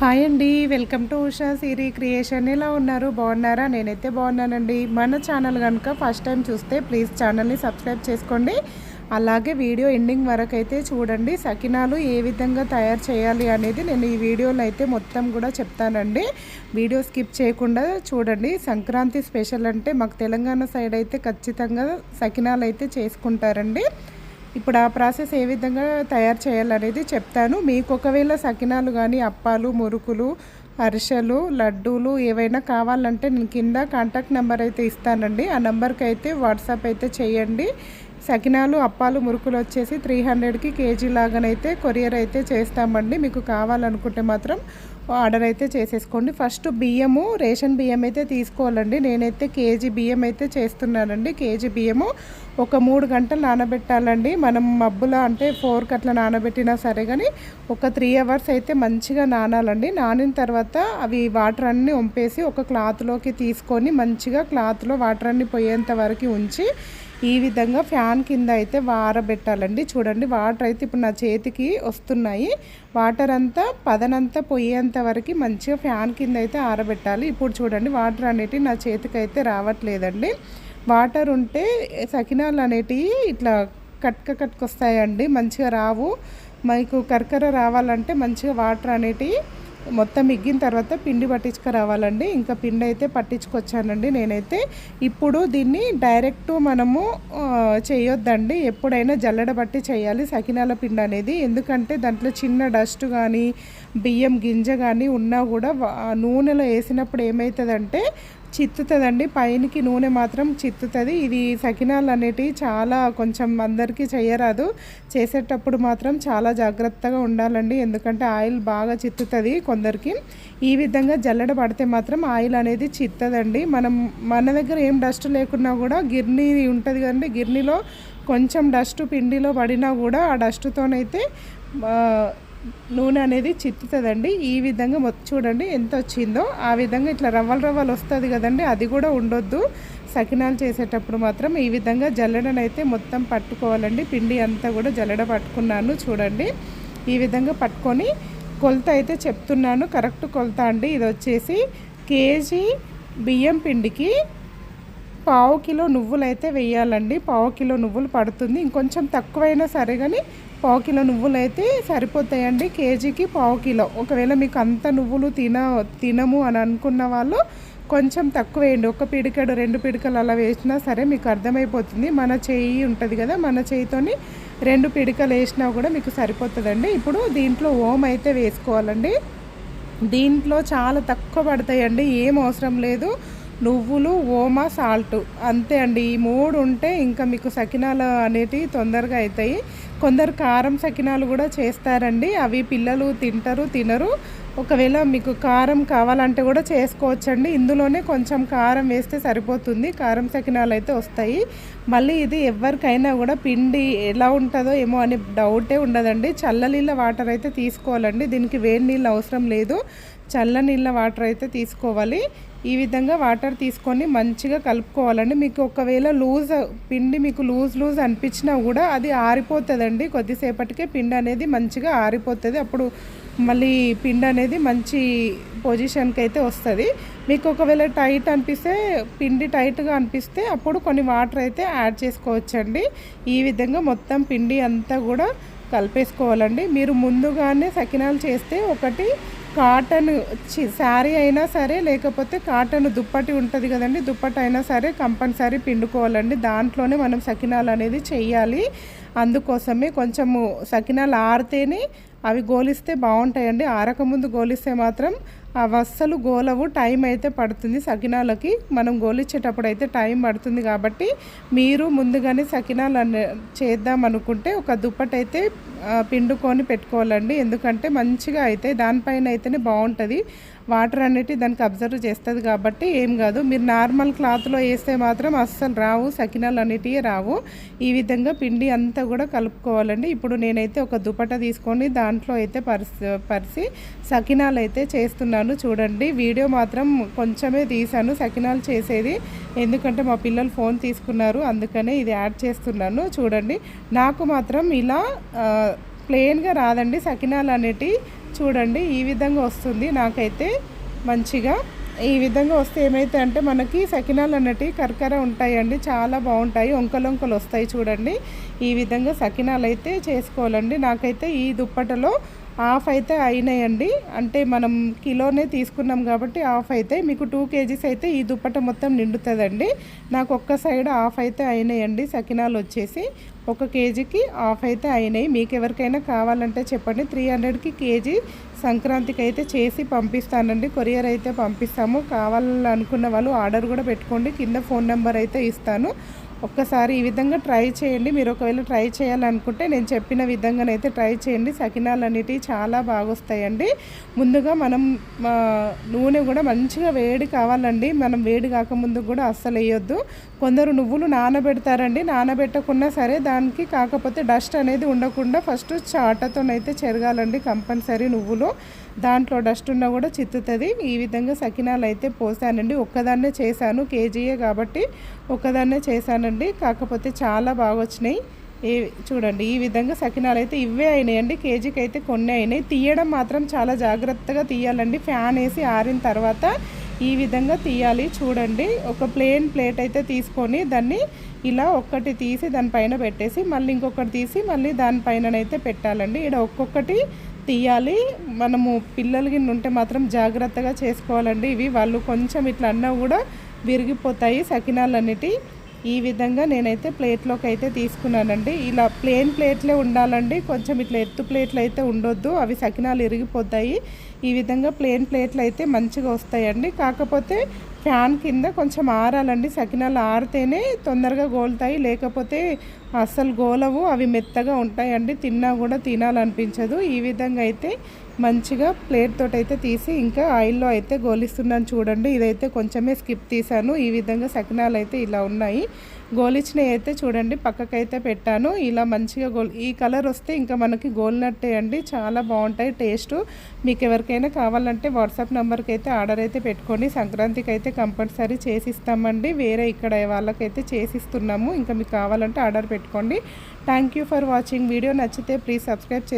Hi అండి welcome to Usha Siri creation. ఎలా ఉన్నారు? బాగున్నారా? నేనైతే బాగున్నానండి. మన ఛానల్ కనుక ఫస్ట్ టైం చూస్తే ప్లీజ్ ఛానల్ని సబ్స్క్రైబ్ చేసుకోండి. అలాగే వీడియో ఎండింగ్ వరకు అయితే చూడండి. సకినాలు ఏ విధంగా తయారు చేయాలి అనేది నేను ఈ వీడియోలో అయితే మొత్తం కూడా చెప్తానండి. వీడియో స్కిప్ చేయకుండా చూడండి. సంక్రాంతి స్పెషల్ అంటే మాకు తెలంగాణ సైడ్ అయితే ఖచ్చితంగా సకినాలు అయితే చేసుకుంటారండి. ఇప్పుడు ఆ ప్రాసెస్ ఏ విధంగా తయారు చేయాలనేది చెప్తాను. మీకు ఒకవేళ సకినాలు కానీ అప్పాలు మురుకులు అరిసెలు లడ్డూలు ఏవైనా కావాలంటే నేను కింద కాంటాక్ట్ నెంబర్ అయితే ఇస్తానండి. ఆ నెంబర్కి అయితే వాట్సాప్ అయితే చేయండి. సకినాలు అప్పాలు మురుకులు వచ్చేసి త్రీ హండ్రెడ్కి కేజీ లాగానైతే కొరియర్ అయితే చేస్తామండి. మీకు కావాలనుకుంటే మాత్రం ఆర్డర్ అయితే చేసేసుకోండి. ఫస్ట్ బియ్యము రేషన్ బియ్యం అయితే తీసుకోవాలండి. నేనైతే కేజీ బియ్యం అయితే చేస్తున్నానండి. కేజీ బియ్యము ఒక మూడు గంటలు నానబెట్టాలండి. మనం మబ్బుల అంటే ఫోర్కి అట్లా నానబెట్టినా సరే కానీ ఒక త్రీ అవర్స్ అయితే మంచిగా నానాలండి. నానిన తర్వాత అవి వాటర్ అన్నీ వంపేసి ఒక క్లాత్లోకి తీసుకొని మంచిగా క్లాత్లో వాటర్ అన్నీ పోయేంత వరకు ఉంచి ఈ విధంగా ఫ్యాన్ కింద అయితే వారబెట్టాలండి. చూడండి వాటర్ అయితే ఇప్పుడు నా చేతికి వస్తున్నాయి. వాటర్ అంతా పదనంతా పోయేంత వరకు మంచిగా ఫ్యాన్ కింద అయితే ఆరబెట్టాలి. ఇప్పుడు చూడండి వాటర్ అనేటివి నా చేతికి అయితే రావట్లేదండి. వాటర్ ఉంటే సకినాలు అనేటివి ఇట్లా కట్క కట్కొస్తాయండి మంచిగా రావు. మీకు కర్కర రావాలంటే మంచిగా వాటర్ అనేటివి మొత్తం ఇగ్గిన తర్వాత పిండి పట్టించుకురావాలండి. ఇంకా పిండి అయితే పట్టించుకొచ్చానండి నేనైతే. ఇప్పుడు దీన్ని డైరెక్ట్ మనము చేయొద్దండి. ఎప్పుడైనా జల్లెడ బట్టి చేయాలి సకినాల పిండి అనేది. ఎందుకంటే దాంట్లో చిన్న డస్ట్ కానీ బియ్యం గింజ కానీ ఉన్నా కూడా నూనెలో వేసినప్పుడు ఏమవుతుందంటే చిత్తుతుందండి. పైనకి నూనె మాత్రం చిత్తుతుంది. ఇది సకినాలు అనేటివి చాలా కొంచెం అందరికీ చేయరాదు చేసేటప్పుడు మాత్రం చాలా జాగ్రత్తగా ఉండాలండి. ఎందుకంటే ఆయిల్ బాగా చిత్తుతుంది కొందరికి. ఈ విధంగా జల్లెడ పడితే మాత్రం ఆయిల్ అనేది చిత్తదండి. మనం మన దగ్గర ఏం డస్ట్ లేకున్నా కూడా గిర్నీ ఉంటుంది కదండి. గిర్నీలో కొంచెం డస్ట్ పిండిలో పడినా కూడా ఆ డస్ట్తోనైతే నూనె అనేది చిట్టుతుందండి ఈ విధంగా చూడండి ఎంత వచ్చిందో. ఆ విధంగా ఇట్లా రవ్వలు రవ్వలు వస్తుంది కదండి. అది కూడా ఉండొద్దు. సకినాలు చేసేటప్పుడు మాత్రం ఈ విధంగా జల్లెడనైతే మొత్తం పట్టుకోవాలండి. పిండి అంతా కూడా జల్లడ పట్టుకున్నాను చూడండి. ఈ విధంగా పట్టుకొని కొలత అయితే చెప్తున్నాను. కరెక్ట్ కొలత అండి. ఇది వచ్చేసి కేజీ బియ్యం పిండికి పావు కిలో నువ్వులు అయితే వేయాలండి. పావు కిలో నువ్వులు పడుతుంది. ఇంకొంచెం తక్కువైనా సరే కానీ పావు కిలో నువ్వులు అయితే సరిపోతాయండి. కేజీకి పావు కిలో. ఒకవేళ మీకు అంత నువ్వులు తిన తినము అని అనుకున్న వాళ్ళు కొంచెం తక్కువ వేయండి. ఒక పిడికడు రెండు పిడికలు అలా వేసినా సరే మీకు అర్థమైపోతుంది. మన చేయి ఉంటుంది కదా మన చేయితోని రెండు పిడికలు వేసినా కూడా మీకు సరిపోతుందండి. ఇప్పుడు దీంట్లో ఓం అయితే వేసుకోవాలండి. దీంట్లో చాలా తక్కువ పడతాయండి. ఏం అవసరం లేదు. నువ్వులు ఓమా సాల్ట్ అంతే అండి. ఈ మూడు ఉంటే ఇంకా మీకు సకినాలు అనేటివి తొందరగా అవుతాయి. కొందరు కారం సకినాలు కూడా చేస్తారండి. అవి పిల్లలు తింటారు తినరు. ఒకవేళ మీకు కారం కావాలంటే కూడా చేసుకోవచ్చండి. ఇందులోనే కొంచెం కారం వేస్తే సరిపోతుంది. కారం సకినాలు అయితే వస్తాయి. మళ్ళీ ఇది ఎవరికైనా కూడా పిండి ఎలా ఉంటుందో ఏమో అని డౌటే ఉండదండి. చల్ల వాటర్ అయితే తీసుకోవాలండి. దీనికి వేడి నీళ్ళు అవసరం లేదు. చల్లనీళ్ళ వాటర్ అయితే తీసుకోవాలి. ఈ విధంగా వాటర్ తీసుకొని మంచిగా కలుపుకోవాలండి. మీకు ఒకవేళ లూజ్ పిండి మీకు లూజ్ లూజ్ అనిపించినా కూడా అది ఆరిపోతుందండి. కొద్దిసేపటికే పిండి అనేది మంచిగా ఆరిపోతుంది. అప్పుడు మళ్ళీ పిండి అనేది మంచి పొజిషన్కి అయితే వస్తుంది. మీకు ఒకవేళ టైట్ అనిపిస్తే పిండి టైట్గా అనిపిస్తే అప్పుడు కొన్ని వాటర్ అయితే యాడ్ చేసుకోవచ్చండి. ఈ విధంగా మొత్తం పిండి అంతా కూడా కలిపేసుకోవాలండి. మీరు ముందుగానే సకినాలు చేస్తే ఒకటి కాటన్ శారీ అయినా సరే లేకపోతే కాటన్ దుప్పటి ఉంటుంది కదండి దుప్పటి అయినా సరే కంపల్సరీ పిండుకోవాలండి. దాంట్లోనే మనం సకినాలు అనేది చేయాలి. అందుకోసమే కొంచెము సకినాలు ఆరితేనే అవి గోలిస్తే బాగుంటాయండి. ఆరకముందు గోలిస్తే మాత్రం అవి అస్సలు గోలవు. టైం అయితే పడుతుంది సకినాలకి. మనం గోలిచ్చేటప్పుడు అయితే టైం పడుతుంది కాబట్టి మీరు ముందుగానే సకినాలు చేద్దాం అనుకుంటే ఒక దుప్పటైతే పిండుకొని పెట్టుకోవాలండి. ఎందుకంటే మంచిగా అయితే దానిపైన అయితేనే బాగుంటుంది వాటర్ అనేటి దానికి అబ్జర్వ్ చేస్తుంది కాబట్టి ఏం కాదు. మీరు నార్మల్ క్లాత్లో వేస్తే మాత్రం అస్సలు రావు. సకినాలు అనేటివి రావు. ఈ విధంగా పిండి అంతా కూడా కలుపుకోవాలండి. ఇప్పుడు నేనైతే ఒక దుపట తీసుకొని దాంట్లో అయితే పరిసి పరిసి సకినాలు అయితే చేస్తున్నాను. చూడండి వీడియో మాత్రం కొంచెమే తీసాను సకినాలు చేసేది ఎందుకంటే మా పిల్లలు ఫోన్ తీసుకున్నారు. అందుకనే ఇది యాడ్ చేస్తున్నాను. చూడండి నాకు మాత్రం ఇలా ప్లెయిన్గా రాదండి సకినాలు అనేటివి చూడండి ఈ విధంగా వస్తుంది. నాకైతే మంచిగా ఈ విధంగా వస్తే ఏమైతే అంటే మనకి సకినాలు అన్నటి కరకర ఉంటాయండి. చాలా బాగుంటాయి. ఒంకలొంకలు వస్తాయి చూడండి. ఈ విధంగా సకినాలు అయితే చేసుకోవాలండి. నాకైతే ఈ దుప్పటలో హాఫ్ అయితే అయినాయండి. అంటే మనం కిలోనే తీసుకున్నాం కాబట్టి హాఫ్ అయితే మీకు టూ కేజీస్ అయితే ఈ దుప్పట మొత్తం నిండుతుందండి. నాకు ఒక్క సైడ్ హాఫ్ అయితే అయినాయండి సకినాలు వచ్చేసి. ఒక కేజీకి హాఫ్ అయితే అయినాయి. మీకు ఎవరికైనా కావాలంటే చెప్పండి. త్రీ హండ్రెడ్కి కేజీ సంక్రాంతికి అయితే చేసి పంపిస్తానండి. కొరియర్ అయితే పంపిస్తాము. కావాలనుకున్న వాళ్ళు ఆర్డర్ కూడా పెట్టుకోండి. కింద ఫోన్ నెంబర్ అయితే ఇస్తాను. ఒక్కసారి ఈ విధంగా ట్రై చేయండి. మీరు ఒకవేళ ట్రై చేయాలనుకుంటే నేను చెప్పిన విధంగానైతే ట్రై చేయండి. సకినాలు అనేటివి చాలా బాగా వస్తాయండి ముందుగా మనం నూనె కూడా మంచిగా వేడి కావాలండి. మనం వేడి కాకముందు కూడా అస్సలు వేయొద్దు. కొందరు నువ్వులు నానబెడతారండి. నానబెట్టకున్నా సరే దానికి కాకపోతే డస్ట్ అనేది ఉండకుండా ఫస్ట్ చాటతోనైతే చెరగాలండి కంపల్సరీ నువ్వులు. దాంట్లో డస్ట్ ఉన్నా కూడా చిత్తుతుంది. ఈ విధంగా సకినాలు అయితే పోసానండి. ఒక్కదాన్నే చేశాను కేజీయే కాబట్టి ఒక్కదాన్నే చేశానండి. కాకపోతే చాలా బాగా వచ్చినాయి ఏ చూడండి ఈ విధంగా సకినాలు అయితే ఇవే అయినాయండి. కేజీకి అయితే కొన్ని అయినాయి. తీయడం మాత్రం చాలా జాగ్రత్తగా తీయాలండి. ఫ్యాన్ వేసి ఆరిన తర్వాత ఈ విధంగా తీయాలి. చూడండి ఒక ప్లేన్ ప్లేట్ అయితే తీసుకొని దాన్ని ఇలా ఒక్కటి తీసి దానిపైన పెట్టేసి మళ్ళీ ఇంకొకటి తీసి మళ్ళీ దానిపైననైతే పెట్టాలండి. ఇక్కడ ఒక్కొక్కటి తీయాలి. మనము పిల్లలు గిన్నె ఉంటే మాత్రం జాగ్రత్తగా చేసుకోవాలండి. ఇవి వాళ్ళు కొంచెం ఇట్లా అన్నా కూడా విరిగిపోతాయి సకినాలన్నిటి. ఈ విధంగా నేనైతే ప్లేట్లోకి అయితే తీసుకున్నానండి. ఇలా ప్లేన్ ప్లేట్లే ఉండాలండి. కొంచెం ఇట్లా ఎత్తు ప్లేట్లు అయితే ఉండొద్దు. అవి సకినాలు ఇరిగిపోతాయి. ఈ విధంగా ప్లేన్ ప్లేట్లు అయితే మంచిగా వస్తాయండి. కాకపోతే ఫ్యాన్ కింద కొంచెం ఆరాలండి. సకినాలు ఆరితేనే తొందరగా గోలుతాయి. లేకపోతే అస్సలు గోలవు. అవి మెత్తగా ఉంటాయండి. తిన్నా కూడా తినాలనిపించదు. ఈ విధంగా అయితే మంచిగా ప్లేట్ తోటి అయితే తీసి ఇంకా ఆయిల్లో అయితే గోలిస్తున్నాను చూడండి. ఇదైతే కొంచెమే స్కిప్ తీసాను ఈ విధంగా సకినాలు అయితే ఇలా ఉన్నాయి. గోలిచ్చినవి అయితే చూడండి పక్కకైతే పెట్టాను. ఇలా మంచిగా గోల్ ఈ కలర్ వస్తే ఇంకా మనకి గోలినట్టే అండి. చాలా బాగుంటాయి టేస్ట్. మీకు ఎవరికైనా కావాలంటే వాట్సాప్ నెంబర్కి అయితే ఆర్డర్ అయితే పెట్టుకోండి సంక్రాంతికి అయితే కంపల్సరీ చేసిస్తామండి. వేరే ఇక్కడ వాళ్ళకైతే చేసిస్తున్నాము. ఇంకా మీకు కావాలంటే ఆర్డర్ పెట్టుకోండి. Thank for watching. వీడియో నచ్చితే ప్లీజ్ సబ్స్క్రైబ్ చేసి